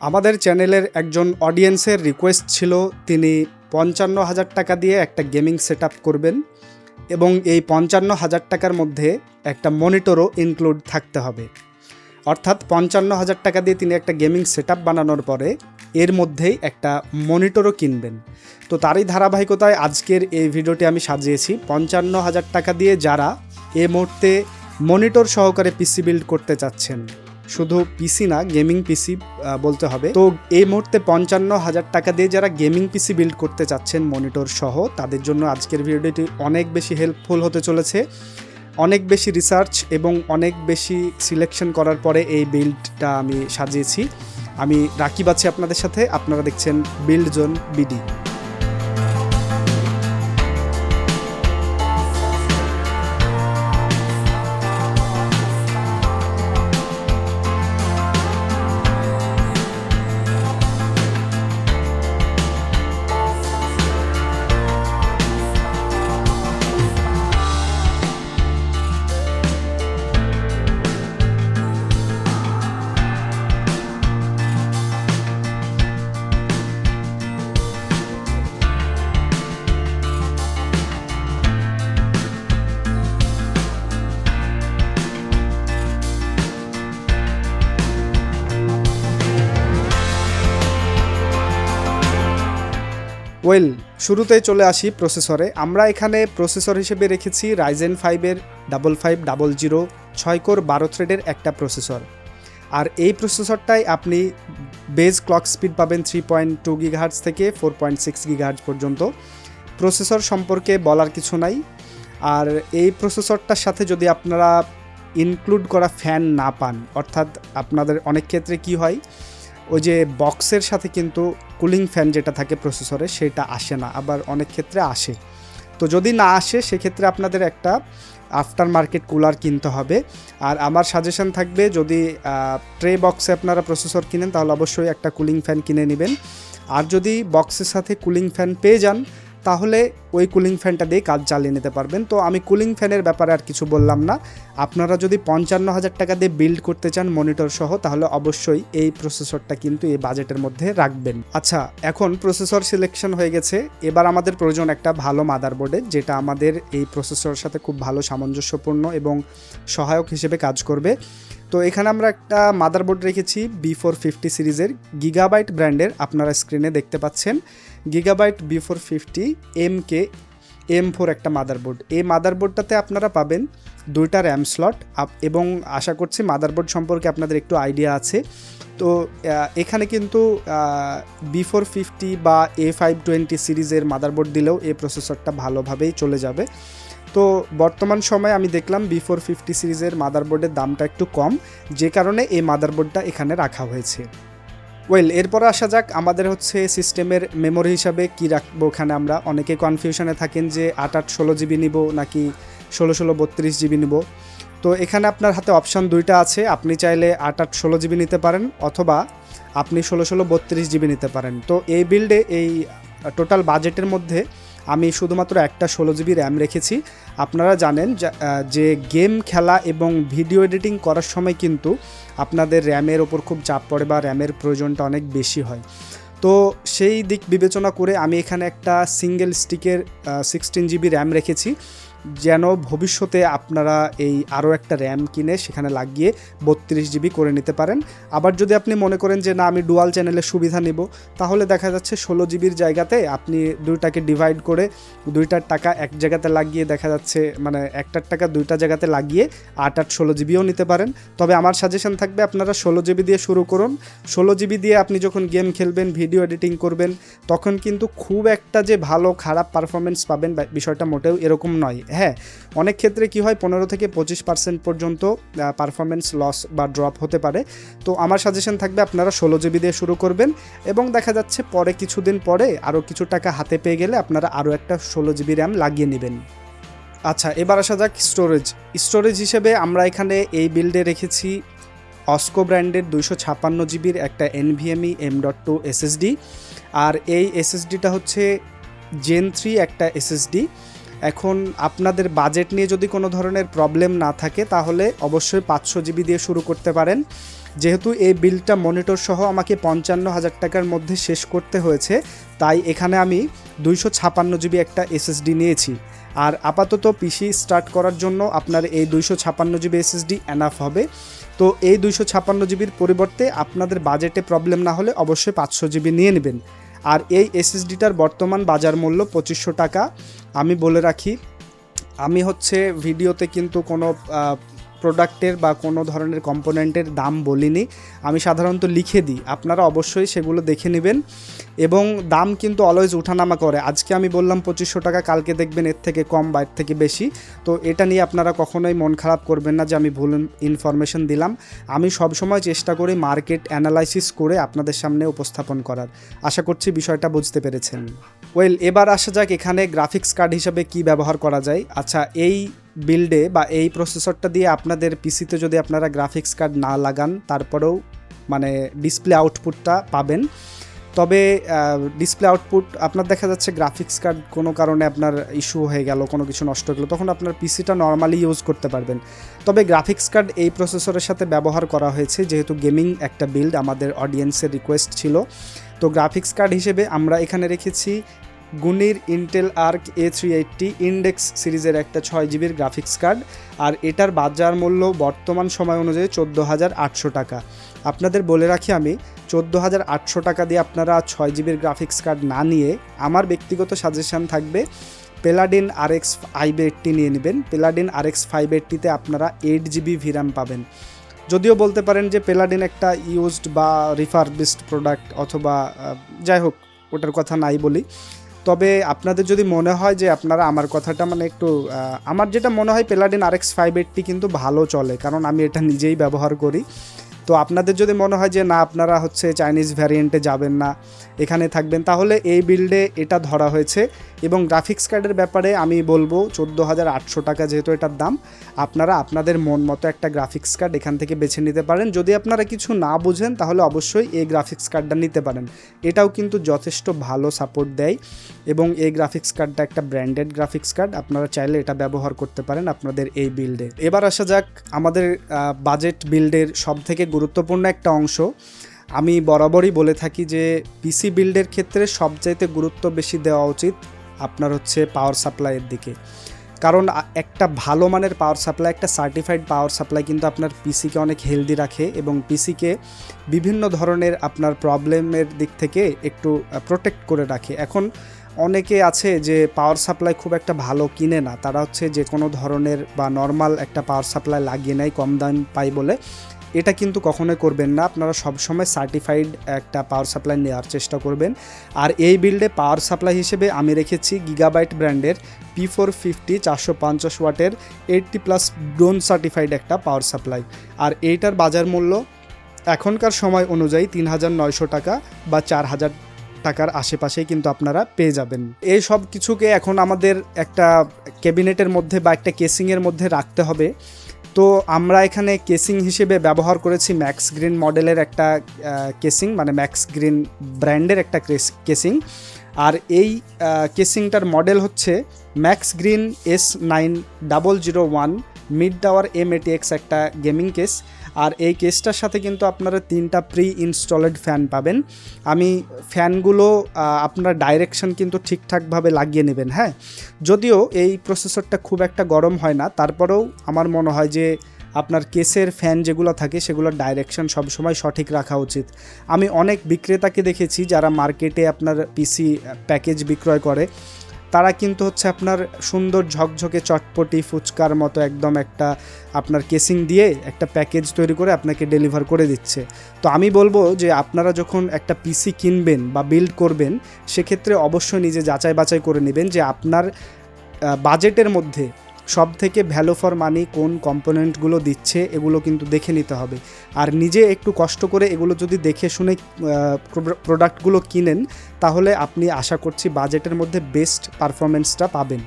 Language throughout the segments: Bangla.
আমাদের চ্যানেলের একজন অডিয়েন্সের রিকোয়েস্ট ছিল, তিনি পঞ্চান্ন হাজার টাকা দিয়ে একটা গেমিং সেট করবেন এবং এই পঞ্চান্ন হাজার টাকার মধ্যে একটা মনিটরও ইনক্লুড থাকতে হবে। অর্থাৎ পঞ্চান্ন হাজার টাকা দিয়ে তিনি একটা গেমিং সেট বানানোর পরে এর মধ্যেই একটা মনিটরও কিনবেন। তো তারই ধারাবাহিকতায় আজকের এই ভিডিওটি আমি সাজিয়েছি। পঞ্চান্ন হাজার টাকা দিয়ে যারা এ মুহূর্তে মনিটর সহকারে পিসি বিল্ড করতে চাচ্ছেন শুধু পিসি না গেমিং পিসি বলতে হবে। তো এই মুহূর্তে পঞ্চান্ন হাজার টাকা দিয়ে যারা গেমিং পিসি বিল্ড করতে চাচ্ছেন মনিটর সহ, তাদের জন্য আজকের ভিডিওটি অনেক বেশি হেল্পফুল হতে চলেছে। অনেক বেশি রিসার্চ এবং অনেক বেশি সিলেকশন করার পরে এই বিল্ডটা আমি সাজিয়েছি। আমি রাকিব আছি আপনাদের সাথে। আপনারা দেখছেন বিল্ড জোন বিডি ওয়েল, শুরুতেই চলে আসি প্রসেসরে। আমরা এখানে প্রসেসর হিসেবে রেখেছি রাইজেন ফাইভের ডাবল ফাইভ ডাবল জিরো ছয় কোর বারো থ্রেডের একটা প্রসেসর। আর এই প্রসেসরটাই আপনি বেজ ক্লক স্পিড পাবেন থ্রি পয়েন্ট টু গিগাহার্জ থেকে ফোর পয়েন্ট সিক্স গিগাহার্জ পর্যন্ত। প্রসেসর সম্পর্কে বলার কিছু নাই। আর এই প্রসেসরটার সাথে যদি আপনারা ইনক্লুড করা ফ্যান না পান, অর্থাৎ আপনাদের অনেক ক্ষেত্রে কি হয় ওই যে বক্সের সাথে কিন্তু কুলিং ফ্যান যেটা থাকে প্রসেসরে সেটা আসে না, আবার অনেক ক্ষেত্রে আসে। তো যদি না আসে, সেক্ষেত্রে আপনাদের একটা আফটার মার্কেট কুলার কিনতে হবে। আর আমার সাজেশন থাকবে, যদি ট্রে বক্সে আপনারা প্রসেসর কিনেন, তাহলে অবশ্যই একটা কুলিং ফ্যান কিনে নেবেন। আর যদি বক্সের সাথে কুলিং ফ্যান পেয়ে যান তাহলে ওই কুলিং ফ্যানটা দিয়ে কাজ চালিয়ে নিতে পারবেন। তো আমি কুলিং ফ্যানের ব্যাপারে আর কিছু বললাম না। আপনারা যদি পঞ্চান্ন হাজার টাকা দিয়ে বিল্ড করতে চান মনিটর সহ, তাহলে অবশ্যই এই প্রসেসরটা কিন্তু এই বাজেটের মধ্যে রাখবেন। আচ্ছা এখন প্রসেসর সিলেকশন হয়ে গেছে। এবার আমাদের প্রয়োজন একটা ভালো মাদারবোর্ডের যেটা আমাদের এই প্রসেসরের সাথে খুব ভালো সামঞ্জস্যপূর্ণ এবং সহায়ক হিসেবে কাজ করবে। তো এখানে আমরা একটা মাদারবোর্ড রেখেছি বি ফোর ফিফটি সিরিজের গিগাবাইট ব্র্যান্ডের আপনারা স্ক্রিনে দেখতে পাচ্ছেন। Gigabyte B four fifty M K M four একটা মাদারবোর্ড এই মাদারবোর্ডটাতে আপনারা পাবেন দুইটা র্যাম স্লট এবং আশা করছি মাদারবোর্ড সম্পর্কে আপনাদের একটু আইডিয়া আছে। তো এখানে কিন্তু বি ফোর ফিফটি বা এ ফাইভ টোয়েন্টি সিরিজের মাদারবোর্ড দিলেও এই প্রসেসরটা ভালোভাবেই চলে যাবে। তো বর্তমান সময়ে আমি দেখলাম বি ফোর ফিফটি সিরিজের মাদারবোর্ডের দামটা একটু কম, যে কারণে এই মাদারবোর্ডটা এখানে রাখা হয়েছে। ওয়েল এরপর আসা যাক আমাদের হচ্ছে সিস্টেমের মেমোরি হিসাবে কি রাখব এখানে আমরা। অনেকে কনফিউশনে থাকেন যে আট আট ষোলো জিবি নিব নাকি ষোলো ষোলো বত্রিশ জিবি নিব। তো এখানে আপনার হাতে অপশান দুইটা আছে, আপনি চাইলে আট আট ষোলো জিবি নিতে পারেন অথবা আপনি ষোলো ষোলো বত্রিশ জিবি নিতে পারেন। তো এই বিল্ডে এই টোটাল বাজেটের মধ্যে আমি শুধুমাত্র একটা ষোলো জিবি র্যাম রেখেছি। আপনারা জানেন যে গেম, খেলা এবং ভিডিও এডিটিং করার সময় কিন্তু আপনাদের র্যামের ওপর খুব চাপ পড়ে বা র্যামের প্রয়োজনটা অনেক বেশি হয়। তো সেই দিক বিবেচনা করে আমি এখানে একটা সিঙ্গেল স্টিকের সিক্সটিন জিবি র্যাম রেখেছি। যেন ভবিষ্যতে আপনারা এই আরও একটা র্যাম কিনে সেখানে লাগিয়ে বত্রিশ জিবি করে নিতে পারেন। আবার যদি আপনি মনে করেন যে, না, আমি ডুয়াল চ্যানেলের সুবিধা নিব, তাহলে দেখা যাচ্ছে ষোলো জিবির জায়গাতে আপনি দুইটাকে ডিভাইড করে দুইটার টাকা এক জায়গাতে লাগিয়ে দেখা যাচ্ছে মানে একটার টাকা দুইটা জায়গাতে লাগিয়ে আট আট ষোলো জিবিও নিতে পারেন। তবে আমার সাজেশন থাকবে আপনারা ষোলো জিবি দিয়ে শুরু করুন। ষোলো জিবি দিয়ে আপনি যখন গেম খেলবেন, ভিডিও এডিটিং করবেন, তখন কিন্তু খুব একটা যে ভালো খারাপ পারফরমেন্স পাবেন বিষয়টা মোটেও এরকম নয়। হ্যাঁ অনেক ক্ষেত্রে কি হয়, পনেরো থেকে পঁচিশ পার্সেন্ট পর্যন্ত পারফরমেন্স লস বা ড্রপ হতে পারে। তো আমার সাজেশন থাকবে আপনারা ষোলো জিবি দিয়ে শুরু করবেন এবং দেখা যাচ্ছে পরে কিছুদিন পরে আরও কিছু টাকা হাতে পেয়ে গেলে আপনারা আরও একটা ষোলো জিবি র্যাম লাগিয়ে নেবেন। আচ্ছা এবার আসা যাক স্টোরেজ স্টোরেজ হিসেবে আমরা এখানে এই বিল্ডে রেখেছি অস্কো ব্র্যান্ডের দুইশো ছাপ্পান্ন জিবির একটা NVMe M dot two SSD আর এই এসএসডিটা হচ্ছে জেন থ্রি একটা এসএসডি এখন আপনাদের বাজেট নিয়ে যদি কোনো ধরনের প্রবলেম না থাকে, তাহলে অবশ্যই পাঁচশো জিবি দিয়ে শুরু করতে পারেন। যেহেতু এই বিলটা মনিটর সহ আমাকে পঞ্চান্ন হাজার টাকার মধ্যে শেষ করতে হয়েছে, তাই এখানে আমি দুইশো ছাপান্ন জিবি একটা এসএসডি নিয়েছি। আর আপাতত পিসি স্টার্ট করার জন্য আপনার এই দুইশো ছাপান্ন জিবি এসএসডি এনাফ হবে। তো এই দুইশো ছাপান্ন জিবির পরিবর্তে আপনাদের বাজেটে প্রবলেম না হলে অবশ্যই পাঁচশো জিবি নিয়ে নেবেন। আর এই এসএসডিটার বর্তমান বাজার মূল্য পঁচিশশো টাকা। আমি বলে রাখি, আমি হচ্ছে ভিডিওতে কিন্তু কোনো প্রোডাক্টের বা কোনো ধরনের কম্পোনেন্টের দাম বলিনি। আমি সাধারণত লিখে দিই। আপনারা অবশ্যই সেগুলো দেখে নেবেন। এবং দাম কিন্তু অলওয়েজ উঠানামা করে। আজকে আমি বললাম পঁচিশশো টাকা, কালকে দেখবেন এর থেকে কম বা এর থেকে বেশি। তো এটা নিয়ে আপনারা কখনোই মন খারাপ করবেন না যে আমি ভুল ইনফরমেশন দিলাম। আমি সবসময় চেষ্টা করি মার্কেট অ্যানালাইসিস করে আপনাদের সামনে উপস্থাপন করার। আশা করছি বিষয়টা বুঝতে পেরেছেন। ওয়েল এবার আসা যাক এখানে গ্রাফিক্স কার্ড হিসাবে কি ব্যবহার করা যায়। আচ্ছা এই বিল্ডে বা এই প্রসেসরটা দিয়ে আপনাদের পিসিতে যদি আপনারা গ্রাফিক্স কার্ড না লাগান, তারপরেও মানে ডিসপ্লে আউটপুটটা পাবেন। তবে ডিসপ্লে আউটপুট আপনার দেখা যাচ্ছে গ্রাফিক্স কার্ড কোনো কারণে আপনার ইস্যু হয়ে গেল, কোনো কিছু নষ্ট হয়ে গেলো, তখন আপনার পিসিটা নর্মালি ইউজ করতে পারবেন। তবে গ্রাফিক্স কার্ড এই প্রসেসরের সাথে ব্যবহার করা হয়েছে, যেহেতু গেমিং একটা বিল্ড আমাদের অডিয়েন্সের রিকোয়েস্ট ছিল। তো গ্রাফিক্স কার্ড হিসেবে আমরা এখানে রেখেছি Gunnir Intel Arc A three eighty index সিরিজের একটা ছয় জিবির গ্রাফিক্স কার্ড আর এটার বাজার মূল্য বর্তমান সময় অনুযায়ী চোদ্দ হাজার আটশো টাকা। আপনাদের বলে রাখি আমি, চোদ্দ হাজার আটশো টাকা দিয়ে আপনারা ছয় জিবির গ্রাফিক্স কার্ড না নিয়ে আমার ব্যক্তিগত সাজেশান থাকবে Paladin R X five eighty নিয়ে নেবেন। পেলাডিন আর এক্স ফাইভ এইটটিতে আপনারা এইট জিবি ভিরাম পাবেন। যদিও বলতে পারেন যে পেলাডিন একটা ইউজড বা রিফারবিসড প্রোডাক্ট অথবা যাই হোক, ওটার কথা নাই বলি। তবে আপনাদের যদি মনে হয় যে আপনারা আমার কথাটা মানে একটু আমার যেটা মনে হয় Paladin R X five eighty কিন্তু ভালো চলে, কারণ আমি এটা নিজেই ব্যবহার করি। তো আপনাদের যদি মনে হয় যে না, আপনারা হচ্ছে চাইনিজ ভ্যারিয়েন্টে যাবেন না, এখানে থাকবেন, তাহলে এই বিল্ডে এটা ধরা হয়েছে। এবং গ্রাফিক্স কার্ডের ব্যাপারে আমি বলব, চোদ্দ হাজার আটশো টাকা যেহেতু এটার দাম, আপনারা আপনাদের মন মতো একটা গ্রাফিক্স কার্ড এখান থেকে বেছে নিতে পারেন। যদি আপনারা কিছু না বুঝেন, তাহলে অবশ্যই এই গ্রাফিক্স কার্ডটা নিতে পারেন। এটাও কিন্তু যথেষ্ট ভালো সাপোর্ট দেয়। এবং এই গ্রাফিক্স কার্ডটা একটা ব্র্যান্ডেড গ্রাফিক্স কার্ড আপনারা চাইলে এটা ব্যবহার করতে পারেন আপনাদের এই বিল্ডে এবার আসা যাক, আমাদের বাজেট বিল্ডের সব থেকে গুরুত্বপূর্ণ একটা অংশ। আমি বরাবরই বলে থাকি যে পিসি বিল্ডের ক্ষেত্রে সবচাইতে গুরুত্ব বেশি দেওয়া উচিত আপনার হচ্ছে পাওয়ার সাপ্লাইয়ের দিকে। কারণ একটা ভালো মানের পাওয়ার সাপ্লাই একটা সার্টিফাইড পাওয়ার সাপ্লাই কিন্তু আপনার পিসিকে অনেক হেলদি রাখে এবং পিসিকে বিভিন্ন ধরনের আপনার প্রবলেমের দিক থেকে একটু প্রোটেক্ট করে রাখে। এখন অনেকে আছে যে পাওয়ার সাপ্লাই খুব একটা ভালো কিনে না। তারা হচ্ছে যে কোনো ধরনের বা নর্মাল একটা পাওয়ার সাপ্লাই লাগিয়ে নেয়, কম দাম পাই বলে। এটা কিন্তু কখনোই করবেন না। আপনারা সবসময় সার্টিফাইড একটা পাওয়ার সাপ্লাই নেওয়ার চেষ্টা করবেন। আর এই বিল্ডে পাওয়ার সাপ্লাই হিসেবে আমি রেখেছি গিগাবাইট ব্র্যান্ডের পি ফোর ফিফটি চারশো পঞ্চাশ ওয়াটের এইটটি প্লাস ব্রোন সার্টিফাইড একটা পাওয়ার সাপ্লাই আর এইটার বাজার মূল্য এখনকার সময় অনুযায়ী তিন হাজার নয়শো টাকা বা চার হাজার টাকার আশেপাশেই কিন্তু আপনারা পেয়ে যাবেন। এই সব কিছুকে এখন আমাদের একটা ক্যাবিনেটের মধ্যে বা একটা কেসিংয়ের মধ্যে রাখতে হবে। তো আমরা এখানে কেসিং হিসেবে ব্যবহার করেছি ম্যাক্স গ্রিন মডেলের একটা কেসিং মানে ম্যাক্স গ্রিন ব্র্যান্ডের একটা কেসিং। আর এই কেসিংটার মডেল হচ্ছে Max Green S nine double zero one mid tower M ATX একটা গেমিং কেস। আর এই কেসটার সাথে কিন্তু আপনারা তিনটা প্রি ইনস্টলেড ফ্যান পাবেন। আমি ফ্যানগুলো আপনার ডাইরেকশন কিন্তু ঠিকঠাকভাবে লাগিয়ে নেবেন হ্যাঁ? যদিও এই প্রসেসরটা খুব একটা গরম হয় না, তারপরেও আমার মনে হয় যে আপনার কেসের ফ্যান যেগুলো থাকে সেগুলোর ডাইরেকশন সবসময় সঠিক রাখা উচিত। আমি অনেক বিক্রেতাকে দেখেছি যারা মার্কেটে আপনার পিসি প্যাকেজ বিক্রয় করে, তারা কিন্তু হচ্ছে আপনার সুন্দর ঝকঝকে চটপটি, ফুচকার মতো একদম একটা আপনার কেসিং দিয়ে একটা প্যাকেজ তৈরি করে আপনাকে ডেলিভার করে দিচ্ছে। তো আমি বলব যে আপনারা যখন একটা পিসি কিনবেন বা বিল্ড করবেন, সেক্ষেত্রে অবশ্যই নিজে যাচাই বাছাই করে নেবেন যে আপনার বাজেটের মধ্যে সব থেকে ভ্যালু ফর মানি কোন কম্পোনেন্টগুলো দিচ্ছে, এগুলো কিন্তু দেখে নিতে হবে। আর নিজে একটু কষ্ট করে এগুলো যদি দেখে শুনে প্রোডাক্টগুলো কিনেন, তাহলে আপনি আশা করছি বাজেটের মধ্যে বেস্ট পারফরমেন্সটা পাবেন।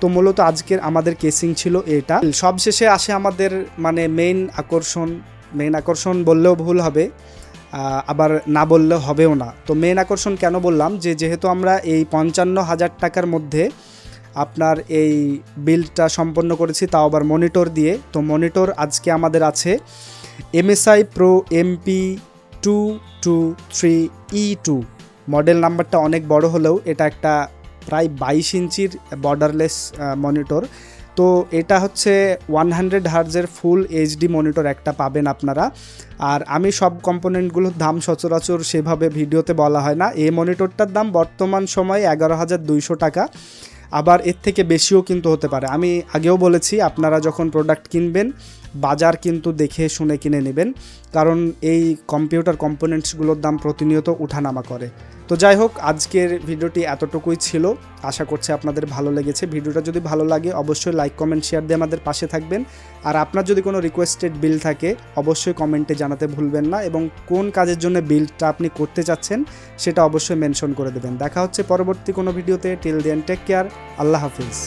তো মূলত আজকের আমাদের কেসিং ছিল এটা। সবশেষে আসে আমাদের মানে মেইন আকর্ষণ মেইন আকর্ষণ বললেও ভুল হবে আবার না বললেও হবেও না। তো মেন আকর্ষণ কেন বললাম যে, যেহেতু আমরা এই পঞ্চান্ন হাজার টাকার মধ্যে আপনার এই বিলটা সম্পন্ন করেছি তাও আবার মনিটর দিয়ে। তো মনিটর আজকে আমাদের আছে MSI Pro MP two two three E two model নাম্বারটা অনেক বড় হলেও এটা একটা প্রায় বাইশ ইঞ্চির বর্ডারলেস মনিটর। তো এটা হচ্ছে ওয়ান হান্ড্রেড হার্জের ফুল এইচডি মনিটর একটা পাবেন আপনারা। আর আমি সব কম্পোনেন্টগুলোর দাম সচরাচর সেভাবে ভিডিওতে বলা হয় না। এই মনিটরটার দাম বর্তমান সময়ে এগারো হাজার দুইশো টাকা। আবার এর থেকে বেশিও কিন্তু হতে পারে। আমি আগেও বলেছি, আপনারা যখন প্রোডাক্ট কিনবেন, বাজার কিন্তু দেখে শুনে কিনে নেবেন। কারণ এই কম্পিউটার কম্পোনেন্টসগুলোর দাম প্রতিনিয়ত উঠানামা করে। তো যাই হোক, আজকের ভিডিওটি এতটুকুই ছিল। আশা করছি আপনাদের ভালো লেগেছে। ভিডিওটা যদি ভালো লাগে, অবশ্যই লাইক কমেন্ট শেয়ার দিয়ে আমাদের পাশে থাকবেন। আর আপনার যদি কোনো রিকোয়েস্টেড বিল থাকে, অবশ্যই কমেন্টে জানাতে ভুলবেন না এবং কোন কাজের জন্য বিলটা আপনি করতে চাচ্ছেন, সেটা অবশ্যই মেনশন করে দেবেন। দেখা হচ্ছে পরবর্তী কোনো ভিডিওতে। টিল দেন টেক কেয়ার আল্লাহ হাফিজ।